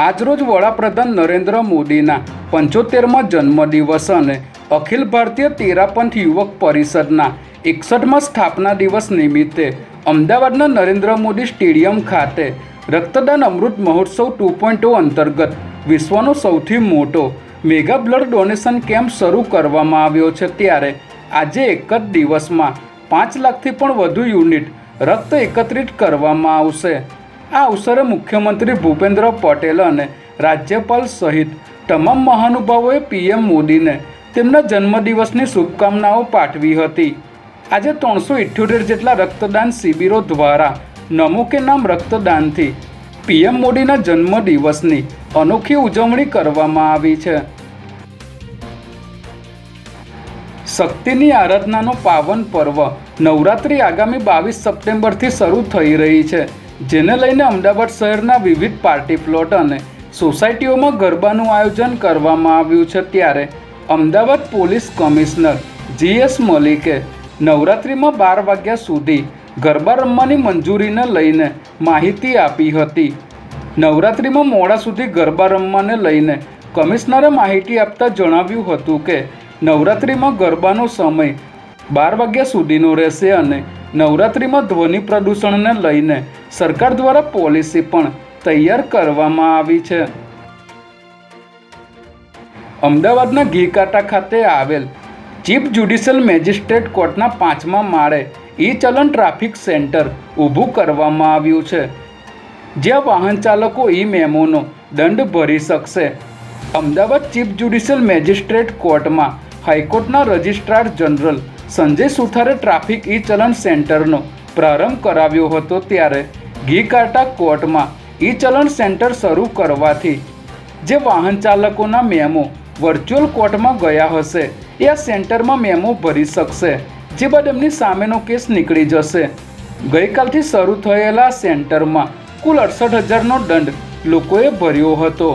આજરોજ વડાપ્રધાન નરેન્દ્ર મોદીના પંચોતેરમાં જન્મદિવસ અને અખિલ ભારતીય તેરાપંથ યુવક પરિષદના એકસઠમાં સ્થાપના દિવસ નિમિત્તે અમદાવાદના નરેન્દ્ર મોદી સ્ટેડિયમ ખાતે રક્તદાન અમૃત મહોત્સવ ટુ પોઈન્ટ અંતર્ગત વિશ્વનો સૌથી મોટો મેગા બ્લડ ડોનેશન કેમ્પ શરૂ કરવામાં આવ્યો છે. ત્યારે આજે એક જ દિવસમાં પાંચ લાખથી પણ વધુ યુનિટ રક્ત એકત્રિત કરવામાં આવશે. આ અવસરે મુખ્યમંત્રી ભૂપેન્દ્ર પટેલ અને રાજ્યપાલ સહિત તમામ મહાનુભાવોએ પીએમ મોદીને તેમના જન્મદિવસની શુભકામનાઓ પાઠવી હતી. આજે ત્રણસો ઇઠ્યોતેર જેટલા રક્તદાન શિબિરો દ્વારા નમો કે નામ રક્તદાનથી પીએમ મોદીના જન્મદિવસની અનોખી ઉજવણી કરવામાં આવી છે. શક્તિની આરાધનાનો પાવન પર્વ નવરાત્રિ આગામી બાવીસ સપ્ટેમ્બરથી શરૂ થઈ રહી છે. જેને લઈને અમદાવાદ શહેરના વિવિધ પાર્ટી પ્લોટ અને સોસાયટીઓમાં ગરબાનું આયોજન કરવામાં આવ્યું છે ત્યારે અમદાવાદ પોલીસ કમિશનર જીએસ મલિકે નવરાત્રિમાં બાર વાગ્યા સુધી ગરબા રમવાની મંજૂરીને લઈને માહિતી આપી હતી. નવરાત્રિમાં મોડા સુધી ગરબા રમવાને લઈને કમિશનરે માહિતી આપતા જણાવ્યું હતું કે નવરાત્રિમાં ગરબાનો સમય બાર વાગ્યા સુધીનો રહેશે અને નવરાત્રિમાં ધ્વનિ પ્રદૂષણને લઈને સરકાર દ્વારા પોલિસી પણ તૈયાર કરવામાં આવી છે. અમદાવાદના ઘીકાટા ખાતે આવેલ ચીફ જ્યુડિશિયલ મેજિસ્ટ્રેટ કોર્ટના પાંચમા માળે ઈ ચલણ ટ્રાફિક સેન્ટર ઊભું કરવામાં આવ્યું છે. જ્યાં વાહન ચાલકો ઈ મેમોનો દંડ ભરી શકશે. અમદાવાદ ચીફ જ્યુડિશિયલ મેજિસ્ટ્રેટ કોર્ટમાં હાઈકોર્ટના રજિસ્ટ્રાર જનરલ સંજય સુથારે ટ્રાફિક ઈ ચલણ સેન્ટરનો પ્રારંભ કરાવ્યો હતો ત્યારે ઘીકાટા કોર્ટમાં ઈ ચલણ સેન્ટર શરૂ કરવાથી જે વાહન ચાલકોના મેમો વર્ચ્યુઅલ કોર્ટમાં ગયા હશે, એ આ સેન્ટરમાં મેમો ભરી શકશે, જે બાદ એમની સામેનો કેસ નીકળી જશે. ગઈકાલથી શરૂ થયેલા સેન્ટરમાં કુલ અડસઠ હજારનો દંડ લોકોએ ભર્યો હતો.